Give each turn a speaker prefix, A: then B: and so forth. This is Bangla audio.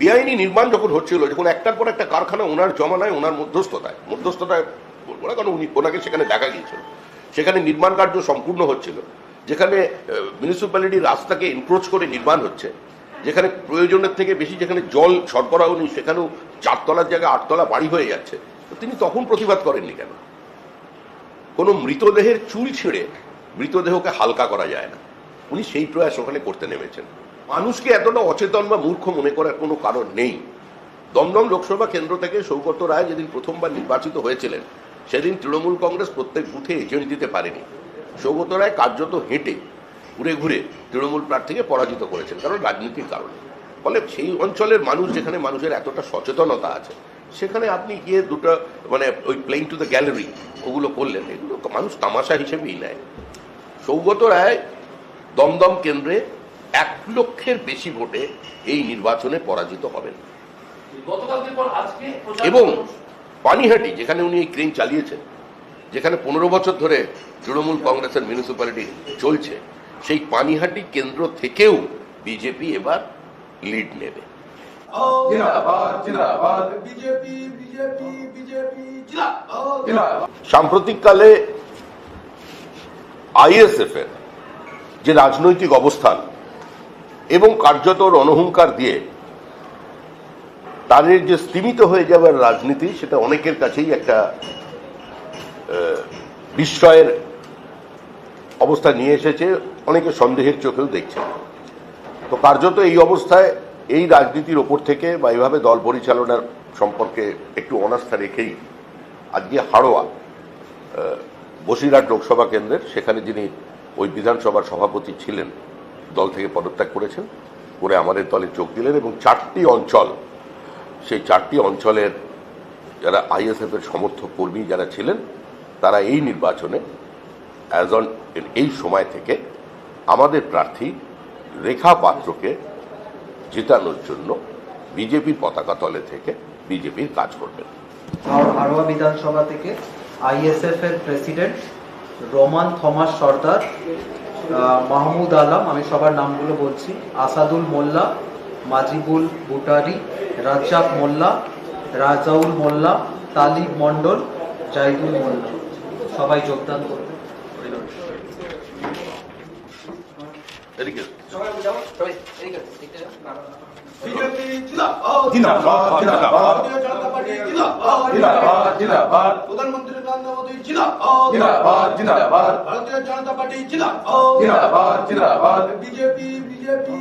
A: বেআইনি নির্মাণ যখন হচ্ছিল, যখন একটার পর একটা কারখানা ওনার জমানায়, ওনার মধ্যস্থতায় মধ্যস্থতায় বলব না কারণ উনি ওনাকে সেখানে দেখা গিয়েছিল। সেখানে নির্মাণ কার্য সম্পূর্ণ হচ্ছিল, যেখানে মিউনিসিপ্যালিটি রাস্তাকে এনক্রোচ করে নির্মাণ হচ্ছে, যেখানে প্রয়োজনের থেকে বেশি যেখানে জল সরবরাহ নেই, সেখানেও চারতলার জায়গায় আটতলা বাড়ি হয়ে যাচ্ছে। তো তিনি তখন প্রতিবাদ করেননি কেন? কোনো মৃতদেহের চুল ছিঁড়ে মৃতদেহকে হালকা করা যায় না। উনি সেই প্রয়াস ওখানে করতে নেমেছেন। মানুষকে এতটা অচেতন বা মূর্খ মনে করার কোনো কারণ নেই। দমদম লোকসভা কেন্দ্র থেকে সৌগত রায় যেদিন প্রথমবার নির্বাচিত হয়েছিলেন, সেদিন তৃণমূল কংগ্রেস প্রত্যেক বুথে এজেন্ট দিতে পারেনি। সৌগত রায় কার্যত হেঁটে, ঘুরে ঘুরে তৃণমূল প্রার্থীকে পরাজিত করেছেন কারণ রাজনীতির কারণে। ফলে সেই অঞ্চলের মানুষ যেখানে মানুষের এতটা সচেতনতা আছে, সেখানে আপনি গিয়ে দুটো মানে ওই প্লেইং টু দ্য গ্যালারি ওগুলো করলেন, এগুলো মানুষ তামাশা হিসেবেই নেয়। সৌগত রায় দমদম কেন্দ্রে এক লক্ষের বেশি ভোটে এই নির্বাচনে পরাজিত হবেন।
B: গতকালকে পর আজকে প্রচার-
A: এবং পানিহাটি যেখানে উনি এই ক্রেন চালিয়েছেন যেখানে পনেরো বছর ধরে তৃণমূল কংগ্রেসের মিউনিসিপ্যালিটি চলছে সেই পানিহাটি কেন্দ্র থেকেও বিজেপি এবার লিড নেবে।
C: জিন্দাবাদ জিন্দাবাদ
D: বিজেপি বিজেপি বিজেপি জিন্দাবাদ।
C: জিন্দাবাদ
A: সাম্প্রতিককালে আইএসএফ এর যে রাজনৈতিক অবস্থান এবং কার্যত রণহুঙ্কার দিয়ে তাদের যে স্তীমিত হয়ে যাবার রাজনীতি, সেটা অনেকের কাছেই একটা বিস্ময়ের অবস্থা নিয়ে এসেছে। অনেকে সন্দেহের চোখেও দেখছে। তো কার্যত এই অবস্থায় এই রাজনীতির ওপর থেকে বা এইভাবে দল পরিচালনার সম্পর্কে একটু অনাস্থা রেখেই আজকে হাড়োয়া বসিরহাট লোকসভা কেন্দ্রের, সেখানে যিনি ওই বিধানসভার সভাপতি ছিলেন দল থেকে পদত্যাগ করেছেন, করে আমাদের দলে যোগ দিলেন এবং চারটি অঞ্চল, সেই চারটি অঞ্চলের যারা আইএসএফ এর সমর্থক কর্মী যারা ছিলেন, তারা এই নির্বাচনে অ্যাজ অন এই সময় থেকে আমাদের প্রার্থী রেখা পাত্রকে জেতানোর জন্য বিজেপির পতাকা তলে থেকে বিজেপির কাজ করবেন।
E: হাড়োয়া বিধানসভা থেকে আইএসএফ এর প্রেসিডেন্ট রোমান থমাস সর্দার মাহমুদ আলম, আমি সবার নামগুলো বলছি। আসাদুল মোল্লা, মাজিবুল বুটারি, রাজ্জাক মোল্লা, রাজাউল মোল্লা, তালিব মণ্ডল, জাইদুল মোল্লা। সবাই যোগদান করবে
D: জিন্দাবাদ
C: জিন্দাবাদ। জিন্দাবাদ
D: ভারতীয় জনতা পার্টি জিন্দাবাদ
C: জিন্দাবাদ জিন্দাবাদ
D: প্রধানমন্ত্রী নরেন্দ্র মোদী জিন্দাবাদ
C: জিন্দাবাদ জিন্দাবাদ
D: ভারতীয় জনতা পার্টি জিন্দাবাদ
C: জিন্দাবাদ জিন্দাবাদ
D: বিজেপি বিজেপি